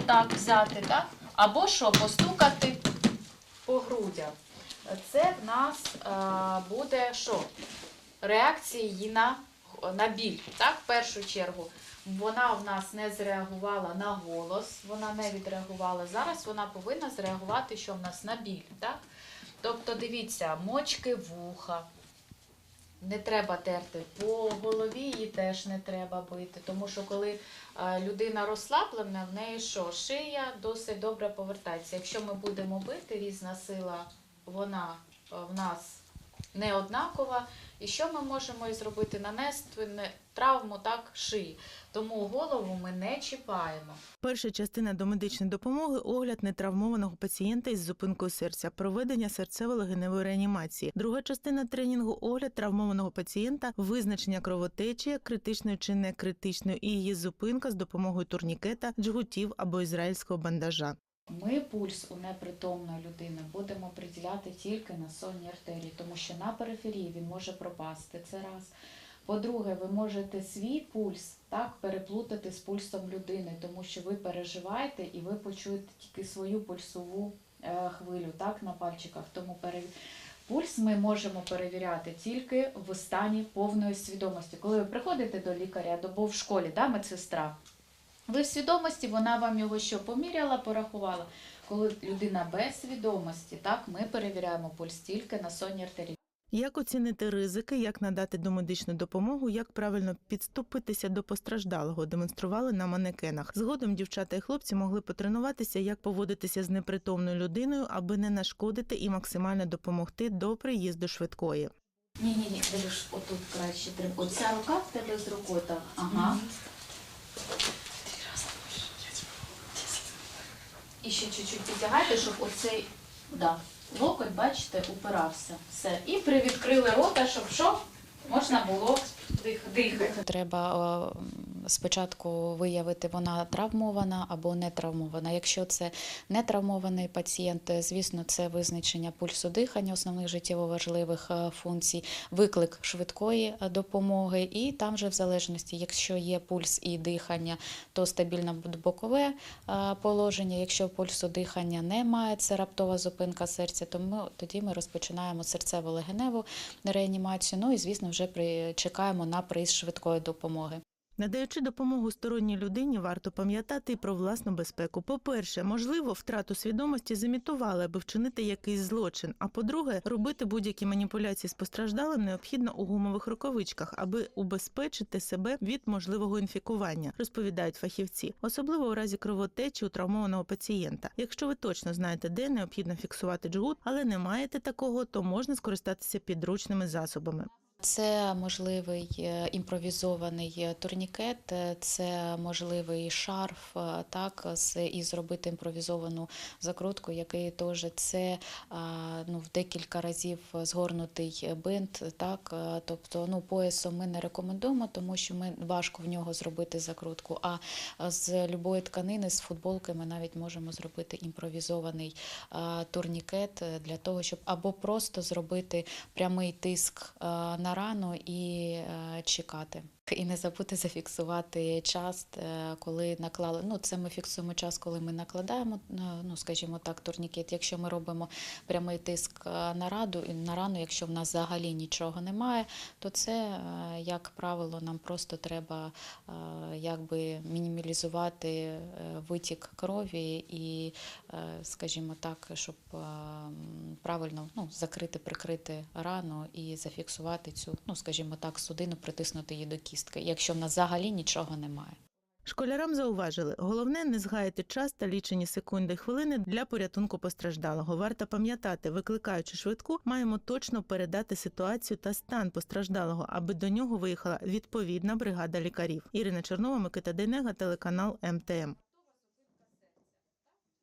отак взяти, так? Або що, постукати по грудях. Це в нас е, буде що? Реакція її на, на біль. Так, в першу чергу. Вона в нас не зреагувала на голос, вона не відреагувала. Зараз вона повинна зреагувати, що в нас на біль. Так? Тобто, дивіться, мочки вуха. Не треба терти по голові, її теж не треба бити. Тому що коли е, людина розслаблена, в неї що? Шия досить добре повертається. Якщо ми будемо бити, різна сила, вона е, в нас не однакова. І що ми можемо зробити? Нанести не- травму так шиї. Тому голову ми не чіпаємо. Перша частина домедичної допомоги огляд нетравмованого пацієнта із зупинкою серця, проведення серцево-легеневої реанімації. Друга частина тренінгу огляд травмованого пацієнта, визначення кровотечі, критичної чи не критичної і її зупинка з допомогою турнікета, джгутів або ізраїльського бандажа. Ми пульс у непритомної людини будемо приділяти тільки на сонні артерії, тому що на периферії він може пропасти. Це раз. По-друге, ви можете свій пульс так переплутати з пульсом людини, тому що ви переживаєте і ви почуєте тільки свою пульсову е, хвилю так, на пальчиках. Тому пере... пульс ми можемо перевіряти тільки в стані повної свідомості. Коли ви приходите до лікаря, або в школі, да, медсестра, ви в свідомості, вона вам його що поміряла, порахувала. Коли людина без свідомості, так, ми перевіряємо пульс тільки на сонній артерії. Як оцінити ризики, як надати домедичну допомогу, як правильно підступитися до постраждалого, демонстрували на манекенах. Згодом дівчата і хлопці могли потренуватися, як поводитися з непритомною людиною, аби не нашкодити і максимально допомогти до приїзду швидкої. Ні, ні, ні, Дивиш, отут краще треба. Оця рука в тебе з рукою так. Ага. І ще чуть-чуть підтягайте, щоб оцей да, локоть, бачите, упирався. Все. І привідкрили рота, щоб що? Можна було дихати. Треба е, спочатку виявити, вона травмована або не травмована. Якщо це не травмований пацієнт, е, звісно, це визначення пульсу дихання, основних життєво важливих е, функцій, виклик швидкої е, допомоги, і там же в залежності, якщо є пульс і дихання, то стабільне бокове положення. Якщо пульсу дихання немає, це раптова зупинка серця, то ми тоді ми розпочинаємо серцево-легеневу реанімацію. Ну і звісно, вже при чекаємо на приїзд швидкої допомоги. Надаючи допомогу сторонній людині, варто пам'ятати і про власну безпеку. По-перше, можливо, втрату свідомості замітували, аби вчинити якийсь злочин. А по-друге, робити будь-які маніпуляції з постраждалим необхідно у гумових рукавичках, аби убезпечити себе від можливого інфікування, розповідають фахівці, особливо у разі кровотечі у травмованого пацієнта. Якщо ви точно знаєте, де необхідно фіксувати джгут, але не маєте такого, то можна скористатися підручними засобами. Це можливий е, імпровізований е, турнікет, е, це можливий шарф, так, і зробити імпровізовану закрутку, який теж це ну, в декілька разів згорнутий бинт. Так, тобто ну, поясом ми не рекомендуємо, тому що ми важко в нього зробити закрутку. А з любої тканини, з футболки ми навіть можемо зробити імпровізований турнікет для того, щоб або просто зробити прямий тиск е, на рану і е, чекати. І не забути зафіксувати час, е, коли наклали. Ну, це ми фіксуємо час, коли ми накладаємо, е, ну скажімо так, турнікет. Якщо ми робимо прямий тиск е, на раду і на рану, якщо в нас взагалі нічого немає, то це, як правило, нам просто треба якби мінімалізувати витік крові і, скажімо так, щоб правильно ну, закрити, прикрити рану і зафіксувати цю, ну скажімо так, судину, притиснути її до кістки, якщо в нас взагалі нічого немає. Школярам зауважили, головне не згаяти час та лічені секунди хвилини для порятунку постраждалого. Варто пам'ятати, викликаючи швидку, маємо точно передати ситуацію та стан постраждалого, аби до нього виїхала відповідна бригада лікарів. Ірина Чернова, Микита Дейнега, телеканал МТМ.